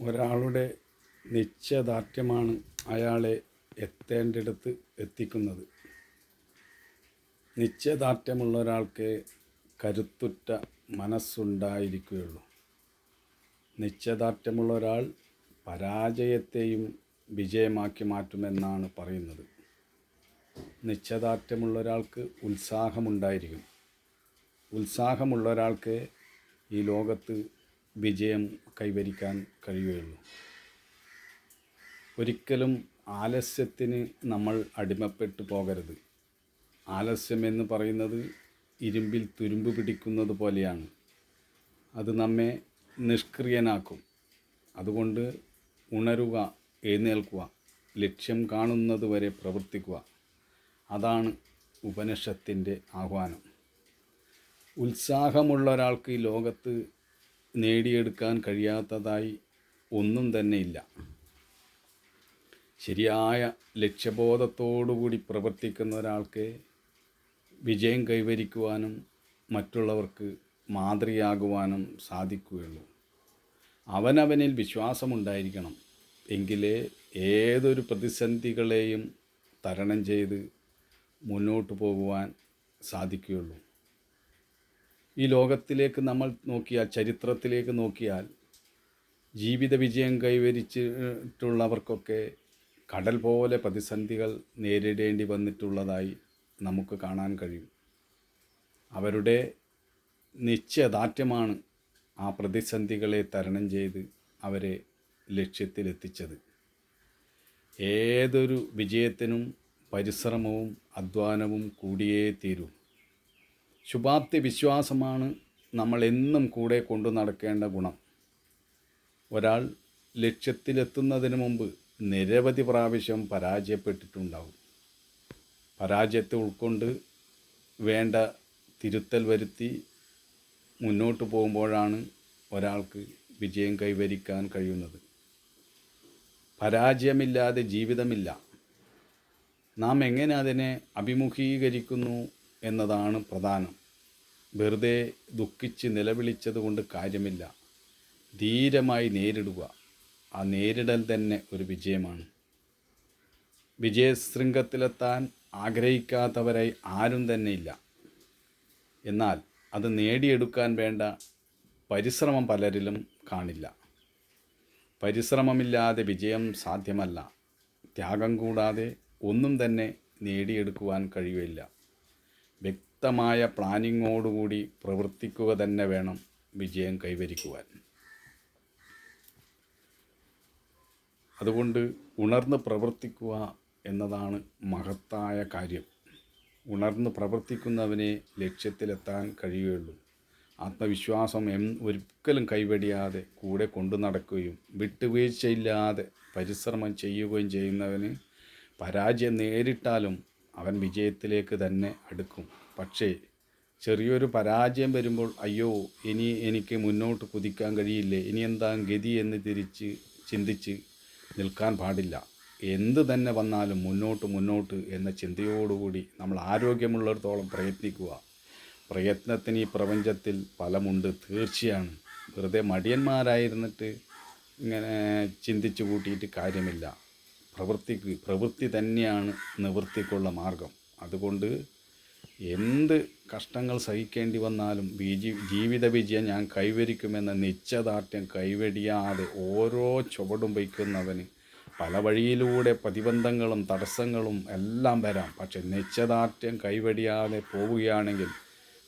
ഒരാളുടെ നിശ്ചയദാർഢ്യമാണ് അയാളെ എത്തേണ്ടിടത്ത് എത്തിക്കുന്നത്. നിശ്ചയദാർഢ്യമുള്ള ഒരാൾക്ക് കരുത്തുറ്റ മനസ്സുണ്ടായിരിക്കുകയുള്ളൂ. നിശ്ചയദാർഢ്യമുള്ള ഒരാൾ പരാജയത്തെയും വിജയമാക്കി മാറ്റുമെന്നാണ് പറയുന്നത്. നിശ്ചയദാർഢ്യമുള്ള ഒരാൾക്ക് ഉത്സാഹമുണ്ടായിരിക്കും. ഉത്സാഹമുള്ള ഒരാൾക്ക് ഈ ലോകത്ത് വിജയം കൈവരിക്കാൻ കഴിയുകയുള്ളൂ. ഒരിക്കലും ആലസ്യത്തിന് നമ്മൾ അടിമപ്പെട്ടു പോകരുത്. ആലസ്യം എന്ന് പറയുന്നത് ഇരുമ്പിൽ തുരുമ്പ് പിടിക്കുന്നത് പോലെയാണ്. അത് നമ്മെ നിഷ്ക്രിയനാക്കും. അതുകൊണ്ട് ഉണരുക എഴുന്നേൽക്കുക ലക്ഷ്യം കാണുന്നത് വരെ പ്രവർത്തിക്കുക. അതാണ് ഉപനിഷത്തിന്റെ ആഹ്വാനം. ഉത്സാഹമുള്ള ഒരാൾക്ക് ഈ ലോകത്ത് നേടിയെടുക്കാൻ കഴിയാത്തതായി ഒന്നും തന്നെ ഇല്ല. ശരിയായ ലക്ഷ്യബോധത്തോടുകൂടി പ്രവർത്തിക്കുന്ന ഒരാൾക്ക് വിജയം കൈവരിക്കുവാനും മറ്റുള്ളവർക്ക് മാതൃയാകുവാനും സാധിക്കുകയുള്ളൂ. അവനവനിൽ വിശ്വാസമുണ്ടായിരിക്കണം. എങ്കിലേ ഏതൊരു പ്രതിസന്ധികളെയും തരണം ചെയ്ത് മുന്നോട്ട് പോകുവാൻ സാധിക്കുകയുള്ളൂ. ഈ ലോകത്തിലേക്ക് നമ്മൾ നോക്കിയാൽ ചരിത്രത്തിലേക്ക് നോക്കിയാൽ ജീവിത വിജയം കൈവരിച്ചിട്ടുള്ളവർക്കൊക്കെ കടൽ പോലെ പ്രതിസന്ധികൾ നേരിടേണ്ടി വന്നിട്ടുള്ളതായി നമുക്ക് കാണാൻ കഴിയും. അവരുടെ നിശ്ചയദാർഢ്യമാണ് ആ പ്രതിസന്ധികളെ തരണം ചെയ്ത് അവരെ ലക്ഷ്യത്തിലെത്തിച്ചത്. ഏതൊരു വിജയത്തിനും പരിശ്രമവും അധ്വാനവും കൂടിയേ തീരൂ. ശുഭാപ്തി വിശ്വാസമാണ് നമ്മൾ എന്നും കൂടെ കൊണ്ടു നടക്കേണ്ട ഗുണം. ഒരാൾ ലക്ഷ്യത്തിലെത്തുന്നതിന് മുമ്പ് നിരവധി പ്രാവശ്യം പരാജയപ്പെട്ടിട്ടുണ്ടാവും. പരാജയത്തെ ഉൾക്കൊണ്ട് വേണ്ട തിരുത്തൽ വരുത്തി മുന്നോട്ട് പോകുമ്പോഴാണ് ഒരാൾക്ക് വിജയം കൈവരിക്കാൻ കഴിയുന്നത്. പരാജയമില്ലാതെ ജീവിതമില്ല. നാം എങ്ങനെ അതിനെ അഭിമുഖീകരിക്കുന്നു എന്നതാണ് പ്രധാനം. വെറുതെ ദുഃഖിച്ച് നിലവിളിച്ചത് കൊണ്ട് കാര്യമില്ല. ധീരമായി നേരിടുക. ആ നേരിടൽ തന്നെ ഒരു വിജയമാണ്. വിജയശൃംഖത്തിലെത്താൻ ആഗ്രഹിക്കാത്തവരായി ആരും തന്നെ ഇല്ല. എന്നാൽ അത് നേടിയെടുക്കാൻ വേണ്ട പരിശ്രമം പലരിലും കാണില്ല. പരിശ്രമമില്ലാതെ വിജയം സാധ്യമല്ല. ത്യാഗം കൂടാതെ ഒന്നും തന്നെ നേടിയെടുക്കുവാൻ കഴിയില്ല വ്യക്തമായ പ്ലാനിങ്ങോടുകൂടി പ്രവർത്തിക്കുക തന്നെ വേണം വിജയം കൈവരിക്കുവാൻ. അതുകൊണ്ട് ഉണർന്ന് പ്രവർത്തിക്കുക എന്നതാണ് മഹത്തായ കാര്യം. ഉണർന്ന് പ്രവർത്തിക്കുന്നവനെ ലക്ഷ്യത്തിലെത്താൻ കഴിയുകയുള്ളൂ. ആത്മവിശ്വാസം എം ഒരിക്കലും കൈവടിയാതെ കൂടെ കൊണ്ടു നടക്കുകയും വിട്ടുവീഴ്ചയില്ലാതെ പരിശ്രമം ചെയ്യുകയും ചെയ്യുന്നവന് പരാജയം നേരിട്ടാലും അവൻ വിജയത്തിലേക്ക് തന്നെ അടുക്കും. പക്ഷേ ചെറിയൊരു പരാജയം വരുമ്പോൾ അയ്യോ ഇനി എനിക്ക് മുന്നോട്ട് കുതിക്കാൻ കഴിയില്ലേ? ഇനി എന്താ ഗതി? എന്ന് തിരിച്ച് ചിന്തിച്ച് നിൽക്കാൻ പാടില്ല. എന്ത് തന്നെ വന്നാലും മുന്നോട്ട് മുന്നോട്ട് എന്ന ചിന്തയോടുകൂടി നമ്മൾ ആരോഗ്യമുള്ളിടത്തോളം പ്രയത്നിക്കുക. പ്രയത്നത്തിന് ഈ പ്രപഞ്ചത്തിൽ ഫലമുണ്ട് തീർച്ചയാണ്. വെറുതെ മടിയന്മാരായിരുന്നിട്ട് ഇങ്ങനെ ചിന്തിച്ചു കൂട്ടിയിട്ട് കാര്യമില്ല. പ്രവൃത്തിക്ക് പ്രവൃത്തി തന്നെയാണ് നിവൃത്തിക്കുള്ള മാർഗം. അതുകൊണ്ട് എന്ത് കഷ്ടങ്ങൾ സഹിക്കേണ്ടി വന്നാലും വിജി ജീവിത വിജയം ഞാൻ കൈവരിക്കുമെന്ന നിശ്ചയദാർഢ്യം കൈവെടിയാതെ ഓരോ ചുവടും വയ്ക്കുന്നവന് പല വഴിയിലൂടെ പ്രതിബന്ധങ്ങളും തടസ്സങ്ങളും എല്ലാം വരാം. പക്ഷെ നിശ്ചയദാർഢ്യം കൈവെടിയാതെ പോവുകയാണെങ്കിൽ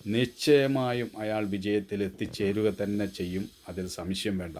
നിശ്ചയമായും അയാൾ വിജയത്തിൽ എത്തിച്ചേരുക തന്നെ ചെയ്യും. അതിൽ സംശയം വേണ്ട.